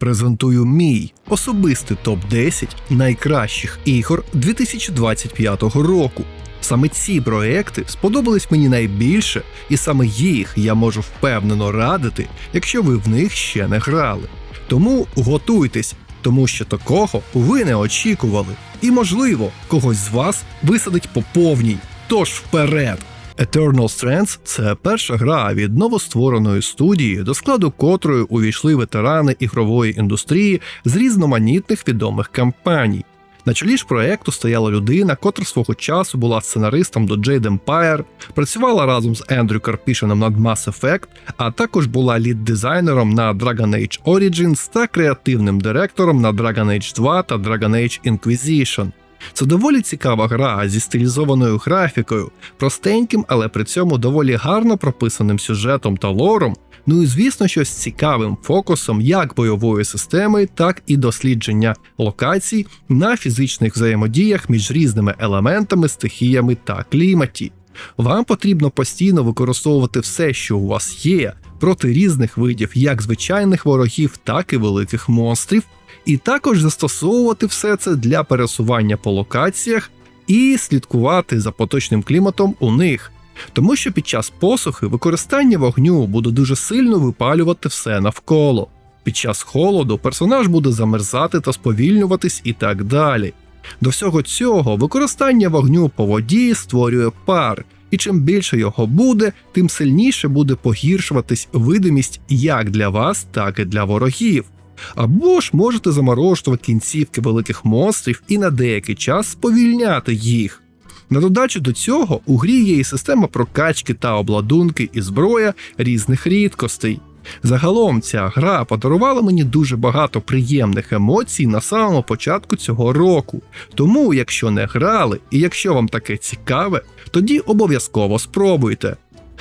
Презентую мій особистий топ-10 найкращих ігор 2025 року. Саме ці проекти сподобались мені найбільше, і саме їх я можу впевнено радити, якщо ви в них ще не грали. Тому готуйтесь, тому що такого ви не очікували. І, можливо, когось з вас висадить по повній. Тож вперед! Eternal Strengths – це перша гра від новоствореної студії, до складу котрої увійшли ветерани ігрової індустрії з різноманітних відомих кампаній. На чолі ж проекту стояла людина, котра свого часу була сценаристом до Jade Empire, працювала разом з Ендрю Карпішином над Mass Effect, а також була лід-дизайнером на Dragon Age Origins та креативним директором на Dragon Age 2 та Dragon Age Inquisition. Це доволі цікава гра зі стилізованою графікою, простеньким, але при цьому доволі гарно прописаним сюжетом та лором. Ну і звісно, що з цікавим фокусом як бойової системи, так і дослідження локацій на фізичних взаємодіях між різними елементами, стихіями та кліматі. Вам потрібно постійно використовувати все, що у вас є, проти різних видів як звичайних ворогів, так і великих монстрів, і також застосовувати все це для пересування по локаціях і слідкувати за поточним кліматом у них. Тому що під час посухи використання вогню буде дуже сильно випалювати все навколо. Під час холоду персонаж буде замерзати та сповільнюватись і так далі. До всього цього використання вогню по воді створює пар, і чим більше його буде, тим сильніше буде погіршуватись видимість як для вас, так і для ворогів. Або ж можете заморожувати кінцівки великих монстрів і на деякий час сповільняти їх. На додачу до цього у грі є і система прокачки та обладунки і зброя різних рідкостей. Загалом ця гра подарувала мені дуже багато приємних емоцій на самому початку цього року. Тому, якщо не грали і якщо вам таке цікаве, тоді обов'язково спробуйте.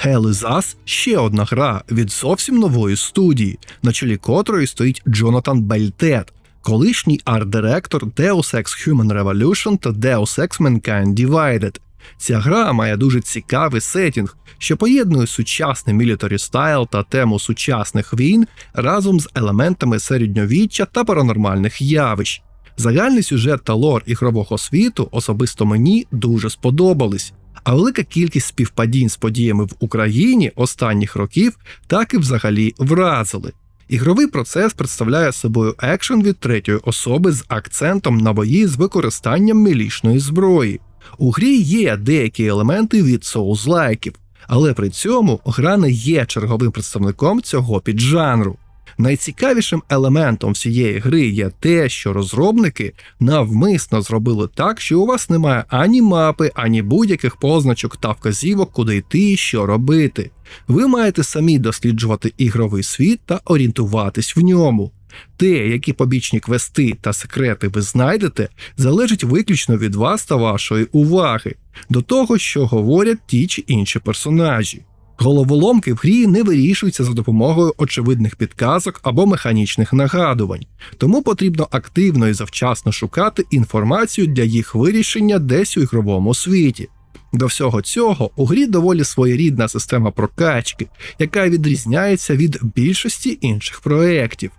Hell is Us – ще одна гра від зовсім нової студії, на чолі котрої стоїть Джонатан Бельтет, колишній арт-директор Deus Ex Human Revolution та Deus Ex Mankind Divided. Ця гра має дуже цікавий сетінг, що поєднує сучасний мілітарі стайл та тему сучасних війн разом з елементами середньовіччя та паранормальних явищ. Загальний сюжет та лор ігрового світу особисто мені дуже сподобались, а велика кількість співпадінь з подіями в Україні останніх років так і взагалі вразили. Ігровий процес представляє собою екшен від третьої особи з акцентом на бої з використанням мілішної зброї. У грі є деякі елементи від соузлайків, але при цьому гра не є черговим представником цього піджанру. Найцікавішим елементом всієї гри є те, що розробники навмисно зробили так, що у вас немає ані мапи, ані будь-яких позначок та вказівок, куди йти і що робити. Ви маєте самі досліджувати ігровий світ та орієнтуватись в ньому. Те, які побічні квести та секрети ви знайдете, залежить виключно від вас та вашої уваги, до того, що говорять ті чи інші персонажі. Головоломки в грі не вирішуються за допомогою очевидних підказок або механічних нагадувань, тому потрібно активно і завчасно шукати інформацію для їх вирішення десь у ігровому світі. До всього цього у грі доволі своєрідна система прокачки, яка відрізняється від більшості інших проєктів.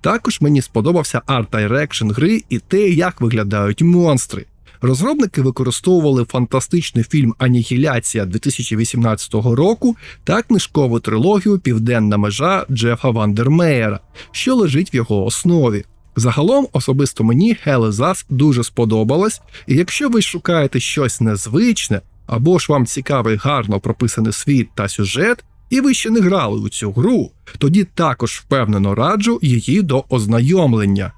Також мені сподобався арт-дайрекшн гри і те, як виглядають монстри. Розробники використовували фантастичний фільм Анігіляція 2018 року та книжкову трилогію Південна межа Джефа Вандермеєра, що лежить в його основі. Загалом, особисто мені Us дуже сподобалось, і якщо ви шукаєте щось незвичне, або ж вам цікавий гарно прописаний світ та сюжет, і ви ще не грали у цю гру, тоді також впевнено раджу її до ознайомлення.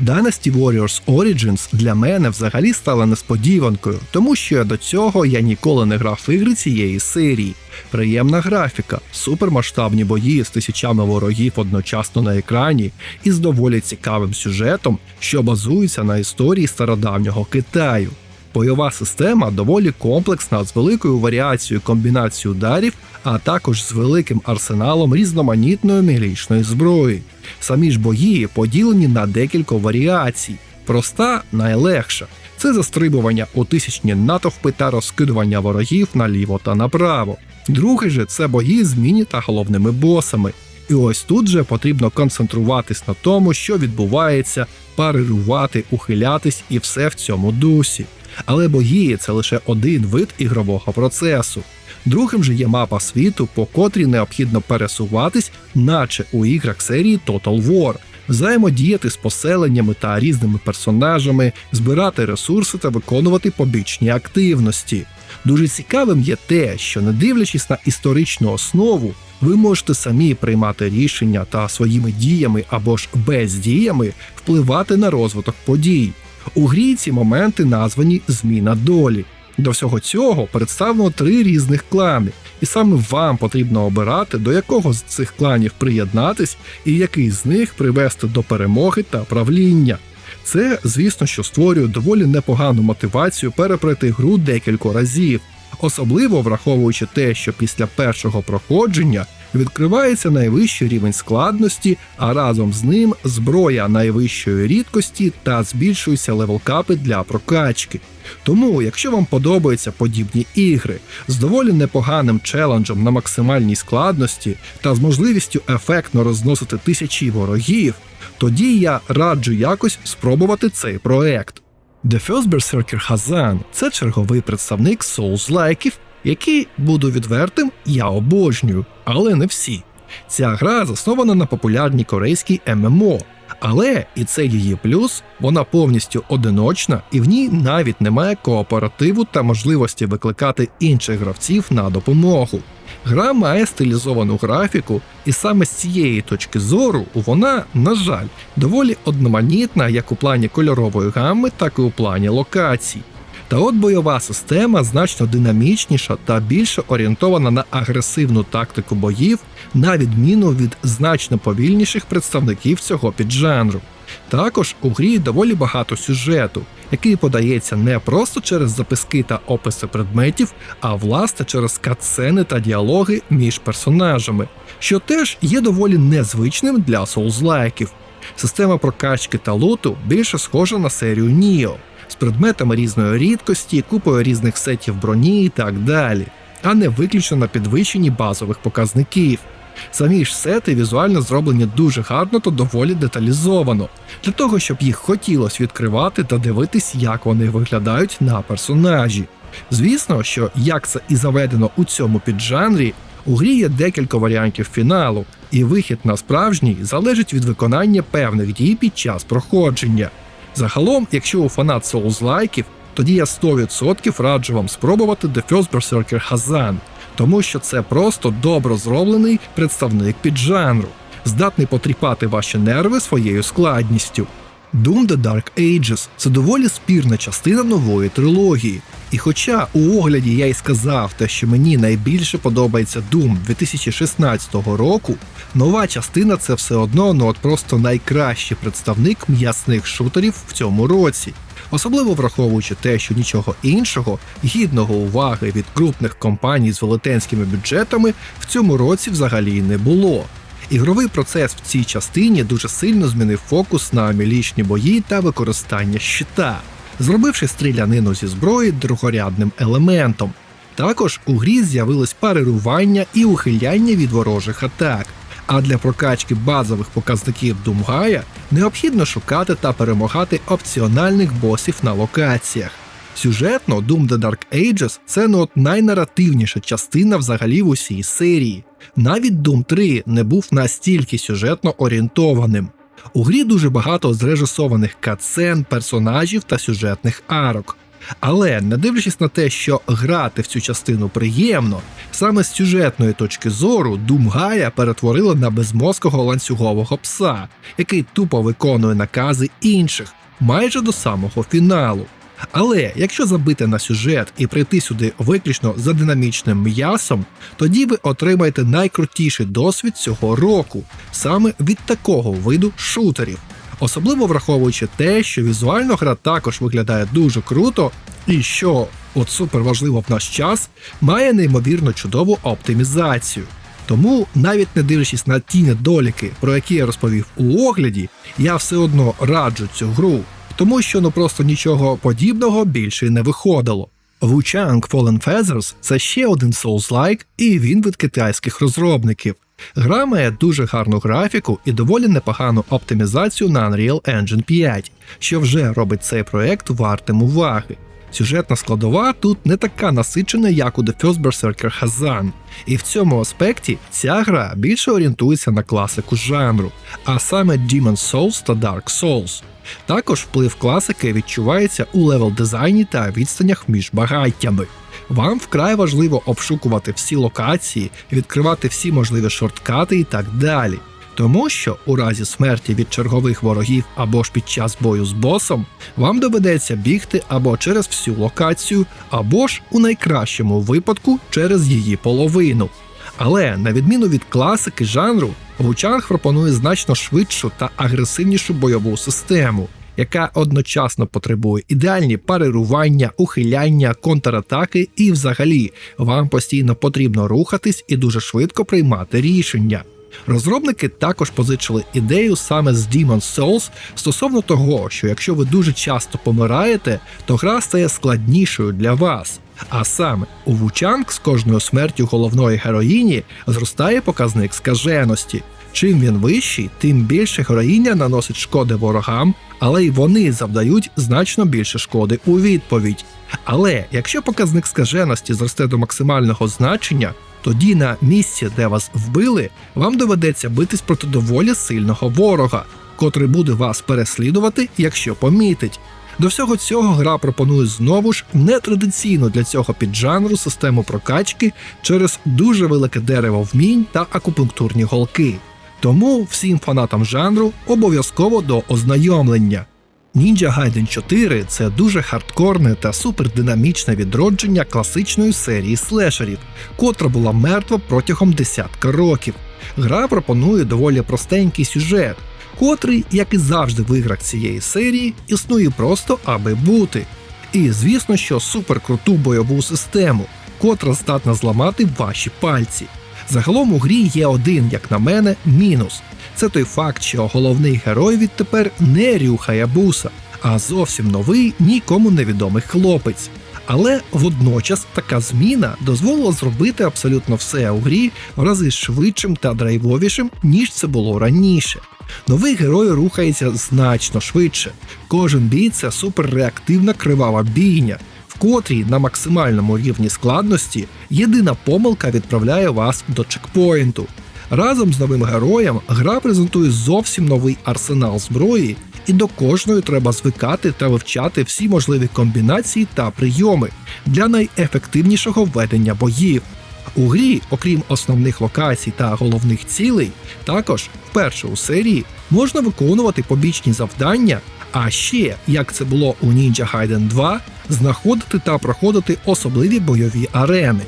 Dynasty Warriors Origins для мене взагалі стала несподіванкою, тому що до цього я ніколи не грав в ігри цієї серії. Приємна графіка, супермасштабні бої з тисячами ворогів одночасно на екрані і з доволі цікавим сюжетом, що базується на історії стародавнього Китаю. Бойова система доволі комплексна з великою варіацією комбінацій ударів, а також з великим арсеналом різноманітної мілічної зброї. Самі ж бої поділені на декілька варіацій. Проста найлегша. Це застрибування у тисячні натовпи та розкидування ворогів наліво та направо. Другий же це бої з міні та головними босами. І ось тут же потрібно концентруватись на тому, що відбувається, парирувати, ухилятись і все в цьому дусі. Але бої це лише один вид ігрового процесу. Другим же є мапа світу, по котрій необхідно пересуватись, наче у іграх серії Total War, взаємодіяти з поселеннями та різними персонажами, збирати ресурси та виконувати побічні активності. Дуже цікавим є те, що не дивлячись на історичну основу, ви можете самі приймати рішення та своїми діями або ж бездіями впливати на розвиток подій. У грі ці моменти названі зміна долі. До всього цього представлено три різних клани, і саме вам потрібно обирати, до якого з цих кланів приєднатись і який з них привести до перемоги та правління. Це, звісно, що створює доволі непогану мотивацію перепройти гру декілька разів, особливо враховуючи те, що після першого проходження відкривається найвищий рівень складності, а разом з ним зброя найвищої рідкості та збільшуються левелкапи для прокачки. Тому, якщо вам подобаються подібні ігри з доволі непоганим челенджем на максимальній складності та з можливістю ефектно розносити тисячі ворогів, тоді я раджу якось спробувати цей проект. The First Berserker Hazan – це черговий представник Souls-лайків, які, буду відвертим, я обожнюю, але не всі. Ця гра заснована на популярній корейській ММО, але і це її плюс, вона повністю одиночна, і в ній навіть немає кооперативу та можливості викликати інших гравців на допомогу. Гра має стилізовану графіку, і саме з цієї точки зору вона, на жаль, доволі одноманітна як у плані кольорової гамми, так і у плані локацій. Та от бойова система значно динамічніша та більше орієнтована на агресивну тактику боїв, на відміну від значно повільніших представників цього піджанру. Також у грі доволі багато сюжету, який подається не просто через записки та описи предметів, а власне через катсцени та діалоги між персонажами, що теж є доволі незвичним для соузлайків. Система прокачки та луту більше схожа на серію Ніо з предметами різної рідкості, купою різних сетів броні і так далі, а не виключно на підвищенні базових показників. Самі ж сети візуально зроблені дуже гарно та доволі деталізовано, для того, щоб їх хотілося відкривати та дивитись, як вони виглядають на персонажі. Звісно, що як це і заведено у цьому піджанрі, у грі є декілька варіантів фіналу, і вихід на справжній залежить від виконання певних дій під час проходження. Загалом, якщо у фанат Souls-лайків, тоді я 100% раджу вам спробувати The First Berserker Hazan, тому що це просто добре зроблений представник піджанру, здатний потріпати ваші нерви своєю складністю. Doom The Dark Ages це доволі спірна частина нової трилогії. І хоча у огляді я й сказав те, що мені найбільше подобається Doom 2016 року, нова частина це все одно ну от просто найкращий представник м'ясних шутерів в цьому році. Особливо враховуючи те, що нічого іншого, гідного уваги від крупних компаній з велетенськими бюджетами в цьому році взагалі не було. Ігровий процес в цій частині дуже сильно змінив фокус на мілічні бої та використання щита, зробивши стрілянину зі зброї другорядним елементом. Також у грі з'явилось парирування і ухиляння від ворожих атак. А для прокачки базових показників Думгая необхідно шукати та перемагати опціональних босів на локаціях. Сюжетно Doom The Dark Ages це ну от найнаративніша частина взагалі в усій серії. Навіть Doom 3 не був настільки сюжетно орієнтованим. У грі дуже багато зрежисованих катсцен, персонажів та сюжетних арок. Але не дивлячись на те, що грати в цю частину приємно, саме з сюжетної точки зору Думгая Гая перетворила на безмозкого ланцюгового пса, який тупо виконує накази інших майже до самого фіналу. Але якщо забити на сюжет і прийти сюди виключно за динамічним м'ясом, тоді ви отримаєте найкрутіший досвід цього року, саме від такого виду шутерів. Особливо враховуючи те, що візуально гра також виглядає дуже круто, і що, от супер важливо в наш час, має неймовірно чудову оптимізацію. Тому, навіть не дивлячись на ті недоліки, про які я розповів у огляді, я все одно раджу цю гру тому що ну просто нічого подібного більше не виходило. Wuchang Fallen Feathers – це ще один Souls-like, і він від китайських розробників. Гра має дуже гарну графіку і доволі непогану оптимізацію на Unreal Engine 5, що вже робить цей проект вартим уваги. Сюжетна складова тут не така насичена, як у The First Berserker Hazan, і в цьому аспекті ця гра більше орієнтується на класику жанру, а саме Demon's Souls та Dark Souls. Також вплив класики відчувається у левел дизайні та відстанях між багаттями. Вам вкрай важливо обшукувати всі локації, відкривати всі можливі шорткати і так далі. Тому що у разі смерті від чергових ворогів або ж під час бою з босом вам доведеться бігти або через всю локацію, або ж у найкращому випадку через її половину. Але на відміну від класики жанру, Вучанг пропонує значно швидшу та агресивнішу бойову систему, яка одночасно потребує ідеальні парирування, ухиляння, контратаки, і взагалі вам постійно потрібно рухатись і дуже швидко приймати рішення. Розробники також позичили ідею саме з Demon's Souls стосовно того, що якщо ви дуже часто помираєте, то гра стає складнішою для вас. А саме у Вучанг з кожною смертю головної героїні зростає показник скаженості. Чим він вищий, тим більше героїня наносить шкоди ворогам, але й вони завдають значно більше шкоди у відповідь. Але якщо показник скаженості зросте до максимального значення, тоді на місці, де вас вбили, вам доведеться битись проти доволі сильного ворога, котрий буде вас переслідувати, якщо помітить. До всього цього гра пропонує знову ж нетрадиційну для цього піджанру систему прокачки через дуже велике дерево вмінь та акупунктурні голки. Тому всім фанатам жанру обов'язково до ознайомлення. Ninja Gaiden 4 це дуже хардкорне та супердинамічне відродження класичної серії слешерів, котра була мертва протягом десятка років. Гра пропонує доволі простенький сюжет, котрий, як і завжди в іграх цієї серії, існує просто аби бути. І звісно, що суперкруту бойову систему, котра здатна зламати ваші пальці. Загалом у грі є один, як на мене, мінус. Це той факт, що головний герой відтепер не Рюха Буса, а зовсім новий, нікому невідомий хлопець. Але водночас така зміна дозволила зробити абсолютно все у грі в рази швидшим та драйвовішим, ніж це було раніше. Новий герой рухається значно швидше. Кожен бій це суперреактивна кривава бійня, в котрій на максимальному рівні складності єдина помилка відправляє вас до чекпоінту. Разом з новим героєм гра презентує зовсім новий арсенал зброї, і до кожної треба звикати та вивчати всі можливі комбінації та прийоми для найефективнішого ведення боїв. У грі, окрім основних локацій та головних цілей, також вперше у серії можна виконувати побічні завдання, а ще, як це було у Ninja Gaiden 2, знаходити та проходити особливі бойові арени.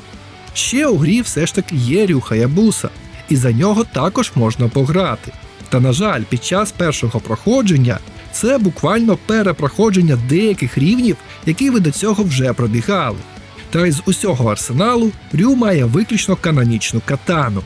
Ще у грі все ж таки є Рюха Ябуса, і за нього також можна пограти. Та на жаль, під час першого проходження це буквально перепроходження деяких рівнів, які ви до цього вже пробігали. Та із усього арсеналу Рю має виключно канонічну катану.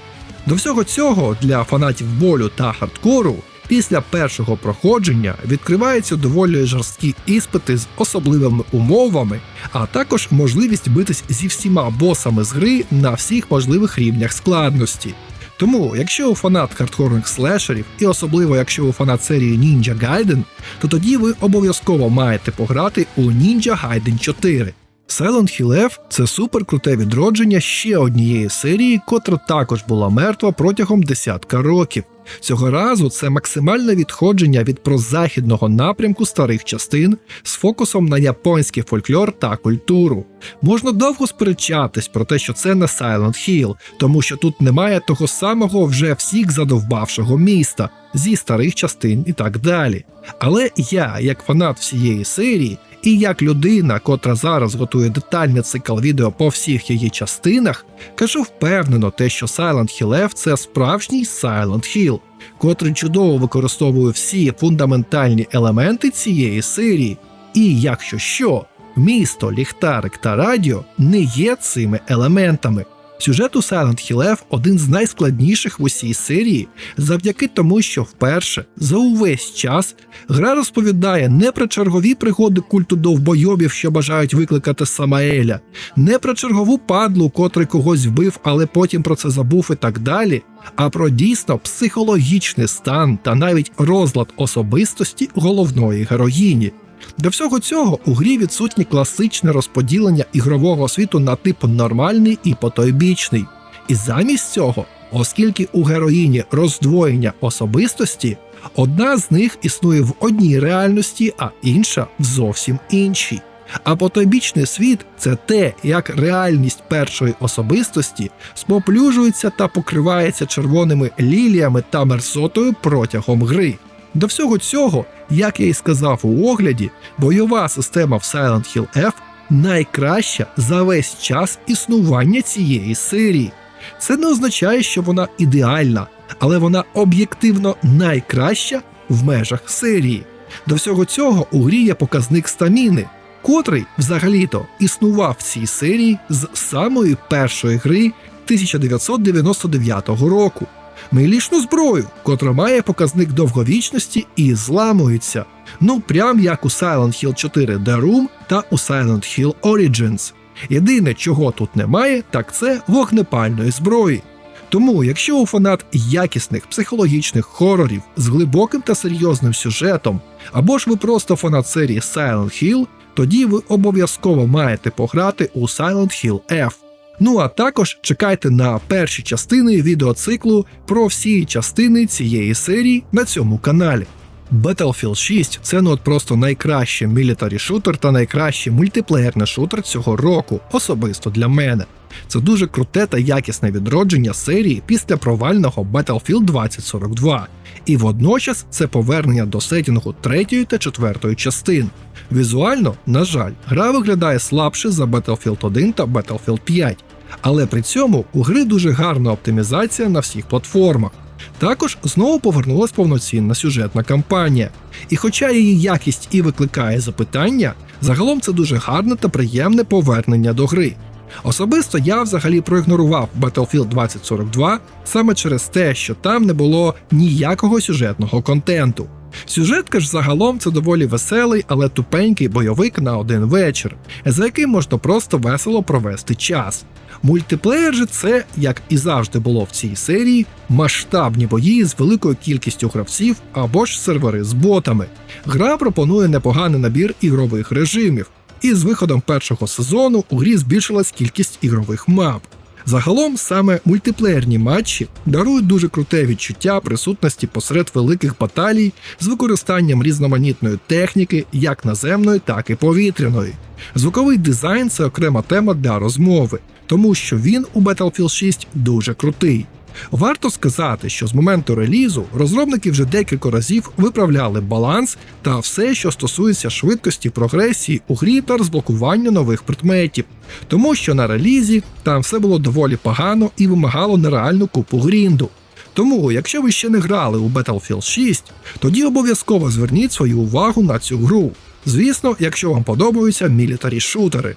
До всього цього для фанатів болю та хардкору після першого проходження відкриваються доволі жорсткі іспити з особливими умовами, а також можливість битись зі всіма босами з гри на всіх можливих рівнях складності. Тому, якщо ви фанат хардкорних слешерів, і особливо якщо ви фанат серії Ninja Gaiden, то тоді ви обов'язково маєте пограти у Ninja Gaiden 4. Silent Hill F – це суперкруте відродження ще однієї серії, котра також була мертва протягом десятка років. Цього разу це максимальне відходження від прозахідного напрямку старих частин з фокусом на японський фольклор та культуру. Можна довго сперечатись про те, що це не Silent Hill, тому що тут немає того самого вже всіх задовбавшого міста зі старих частин і так далі. Але я, як фанат всієї серії, і як людина, котра зараз готує детальний цикл відео по всіх її частинах, кажу впевнено те, що Silent Hill F – це справжній Silent Hill, котрий чудово використовує всі фундаментальні елементи цієї серії. І якщо що, місто, ліхтарик та радіо не є цими елементами. Сюжет у Silent Hill один з найскладніших в усій серії, завдяки тому, що вперше за увесь час гра розповідає не про чергові пригоди культу довбойобів, що бажають викликати Самаеля, не про чергову падлу, котрий когось вбив, але потім про це забув і так далі. а про дійсно психологічний стан та навіть розлад особистості головної героїні. До всього цього у грі відсутнє класичне розподілення ігрового світу на тип нормальний і потойбічний. І замість цього, оскільки у героїні роздвоєння особистості, одна з них існує в одній реальності, а інша в зовсім іншій. А потойбічний світ це те, як реальність першої особистості споплюжується та покривається червоними ліліями та мерзотою протягом гри. До всього цього, як я і сказав у огляді, бойова система в Silent Hill F найкраща за весь час існування цієї серії. Це не означає, що вона ідеальна, але вона об'єктивно найкраща в межах серії. До всього цього у грі є показник стаміни, котрий взагалі-то існував в цій серії з самої першої гри 1999 року. Милішну зброю, котра має показник довговічності і зламується. Ну прям як у Silent Hill 4 The Room та у Silent Hill Origins. Єдине, чого тут немає, так це вогнепальної зброї. Тому, якщо у фанат якісних психологічних хорорів з глибоким та серйозним сюжетом, або ж ви просто фанат серії Silent Hill, тоді ви обов'язково маєте пограти у Silent Hill F. Ну а також чекайте на перші частини відеоциклу про всі частини цієї серії на цьому каналі. Battlefield 6 це ну от просто найкращий мілітарі шутер та найкращий мультиплеєрний шутер цього року, особисто для мене. Це дуже круте та якісне відродження серії після провального Battlefield 2042, і водночас це повернення до сетінгу третьої та четвертої частин. Візуально, на жаль, гра виглядає слабше за Battlefield 1 та Battlefield 5, але при цьому у гри дуже гарна оптимізація на всіх платформах. Також знову повернулась повноцінна сюжетна кампанія. І хоча її якість і викликає запитання, загалом це дуже гарне та приємне повернення до гри. Особисто я взагалі проігнорував Battlefield 2042 саме через те, що там не було ніякого сюжетного контенту. Сюжетка ж загалом це доволі веселий, але тупенький бойовик на один вечір, за яким можна просто весело провести час. Мультиплеєр же це, як і завжди було в цій серії, масштабні бої з великою кількістю гравців або ж сервери з ботами. Гра пропонує непоганий набір ігрових режимів, і з виходом першого сезону у грі збільшилась кількість ігрових мап. Загалом саме мультиплеєрні матчі дарують дуже круте відчуття присутності посеред великих баталій з використанням різноманітної техніки, як наземної, так і повітряної. Звуковий дизайн це окрема тема для розмови, тому що він у Battlefield 6 дуже крутий. Варто сказати, що з моменту релізу розробники вже декілька разів виправляли баланс та все, що стосується швидкості прогресії у грі та розблокування нових предметів, тому що на релізі там все було доволі погано і вимагало нереальну купу грінду. Тому, якщо ви ще не грали у Battlefield 6, тоді обов'язково зверніть свою увагу на цю гру. Звісно, якщо вам подобаються мілітарі шутери.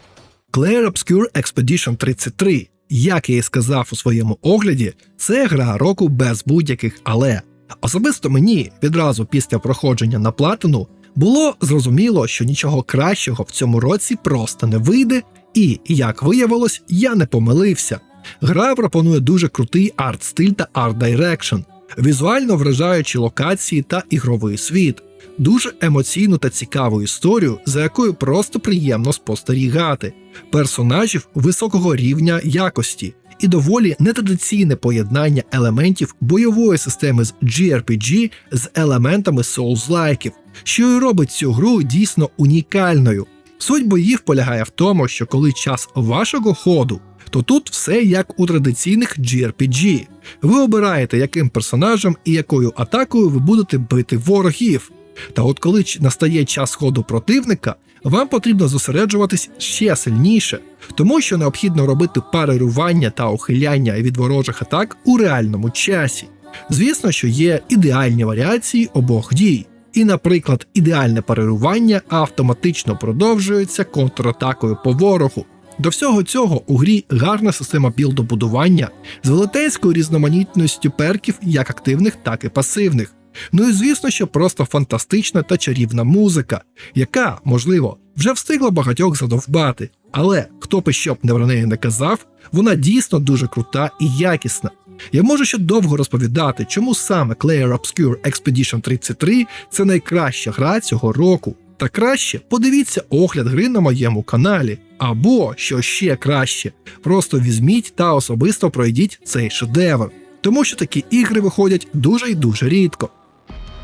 Clair Obscure Expedition 33 як я і сказав у своєму огляді, це гра року без будь-яких але. Особисто мені відразу після проходження на платину було зрозуміло, що нічого кращого в цьому році просто не вийде, і, як виявилось, я не помилився. Гра пропонує дуже крутий арт-стиль та арт-дайрекшн, візуально вражаючі локації та ігровий світ, дуже емоційну та цікаву історію, за якою просто приємно спостерігати, персонажів високого рівня якості і доволі нетрадиційне поєднання елементів бойової системи з GRPG з елементами Souls-лайків, що і робить цю гру дійсно унікальною. Суть боїв полягає в тому, що коли час вашого ходу, то тут все як у традиційних GRPG. Ви обираєте, яким персонажем і якою атакою ви будете бити ворогів. Та от коли настає час ходу противника, вам потрібно зосереджуватись ще сильніше, тому що необхідно робити парирування та ухиляння від ворожих атак у реальному часі. Звісно, що є ідеальні варіації обох дій. І, наприклад, ідеальне парирування автоматично продовжується контратакою по ворогу. До всього цього у грі гарна система білдобудування з велетенською різноманітністю перків як активних, так і пасивних. Ну і звісно, що просто фантастична та чарівна музика, яка, можливо, вже встигла багатьох задовбати. Але хто би що б не про неї не казав, вона дійсно дуже крута і якісна. Я можу ще довго розповідати, чому саме Clair Obscure Expedition 33 це найкраща гра цього року. Та краще подивіться огляд гри на моєму каналі. Або, що ще краще, просто візьміть та особисто пройдіть цей шедевр. Тому що такі ігри виходять дуже і дуже рідко.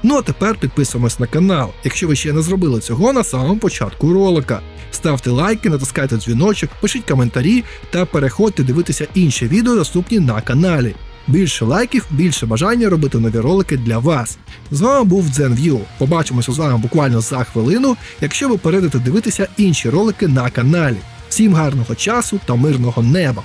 Ну а тепер підписуємось на канал, якщо ви ще не зробили цього на самому початку ролика. Ставте лайки, натискайте дзвіночок, пишіть коментарі та переходьте дивитися інші відео, доступні на каналі. Більше лайків, більше бажання робити нові ролики для вас. З вами був ZenView. Побачимося з вами буквально за хвилину, якщо ви перейдете дивитися інші ролики на каналі. Всім гарного часу та мирного неба!